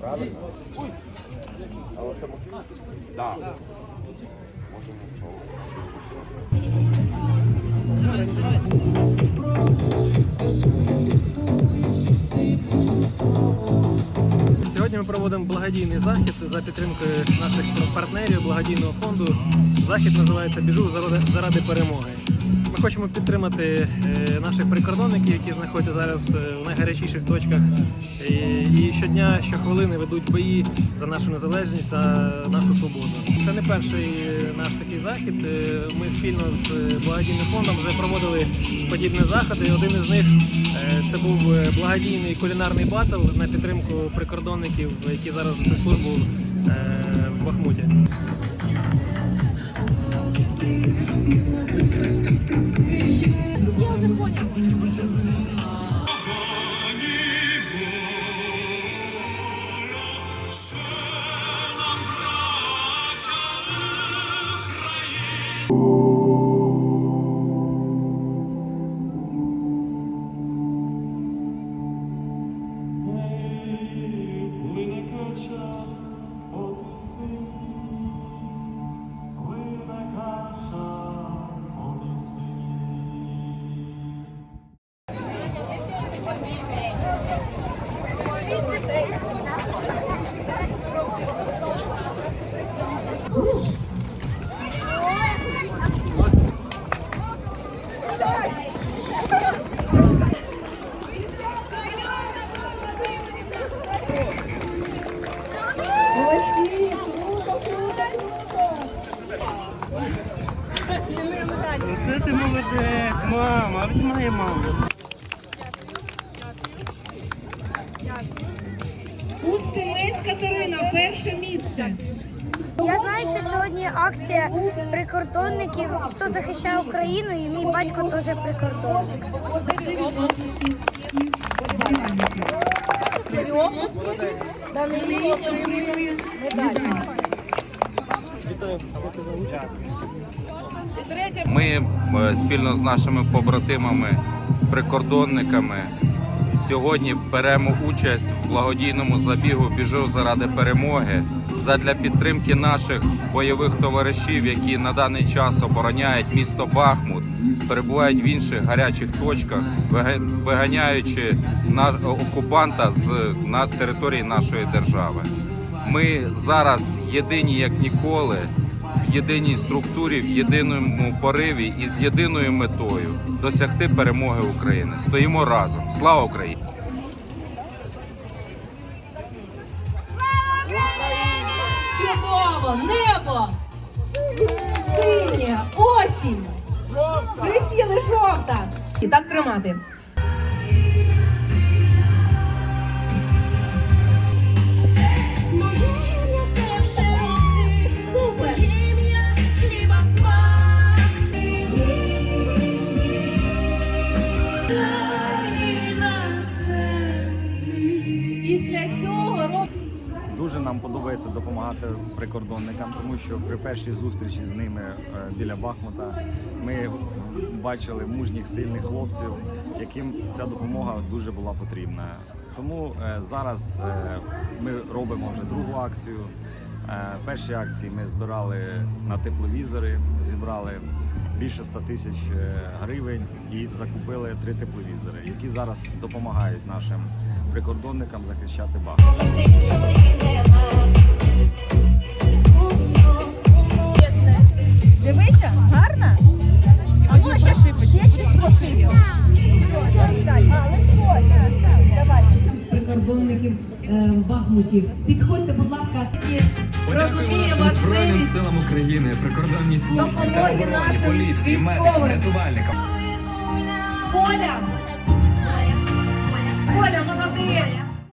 Правильно? А оце можливо? Так. Можемо чого. Сьогодні ми проводимо благодійний захід за підтримкою наших партнерів благодійного фонду. Захід називається Біжу заради перемоги. Хочемо підтримати е, наших прикордонників, які знаходяться зараз е, в найгарячіших точках. І, щодня, щохвилини ведуть бої за нашу незалежність, за нашу свободу. Це не перший наш такий захід. Е, Ми спільно з е, благодійним фондом вже проводили подібні заходи. Один із них е, це був е, благодійний кулінарний батл на підтримку прикордонників, які зараз несуть службу е, в Бахмуті. Ooh. Це ти молодець, мама, обнімає маму. Устимець Катерина, перше місце. Я знаю, що сьогодні акція прикордонників, хто захищає Україну, і мій батько теж прикордонник. Отримує. Ми е, спільно з нашими побратимами, прикордонниками сьогодні беремо участь в благодійному забігу Біжу заради перемоги задля підтримки наших бойових товаришів, які на даний час обороняють місто Бахмут, перебувають в інших гарячих точках, виганяючи окупанта з території нашої держави. Ми зараз єдині як ніколи в єдиній структурі, в єдиному пориві і з єдиною метою досягти перемоги України. Стоїмо разом. Слава Україні! Чудово! Небо! Синє! Осінь! Присіли жовта! І так тримати. Дуже нам подобається допомагати прикордонникам, тому що при першій зустрічі з ними е, біля Бахмута ми бачили мужніх сильних хлопців, яким ця допомога дуже була потрібна. Тому е, зараз е, ми робимо вже другу акцію. Перші акції ми збирали на тепловізори, зібрали більше 100 тисяч гривень і закупили три тепловізори, які зараз допомагають нашим прикордонникам захищати Бахмут. Дивися, гарна? А можна ще ще чуть спасибі. Прикордонників е, в Бахмуті. Підходьте, будь ласка. Розуміє нашим Збройним важливість силам України, прикордонній службі, Допомоги теробороні, нашим поліції, медикам, рятувальникам. buenas, buenos días.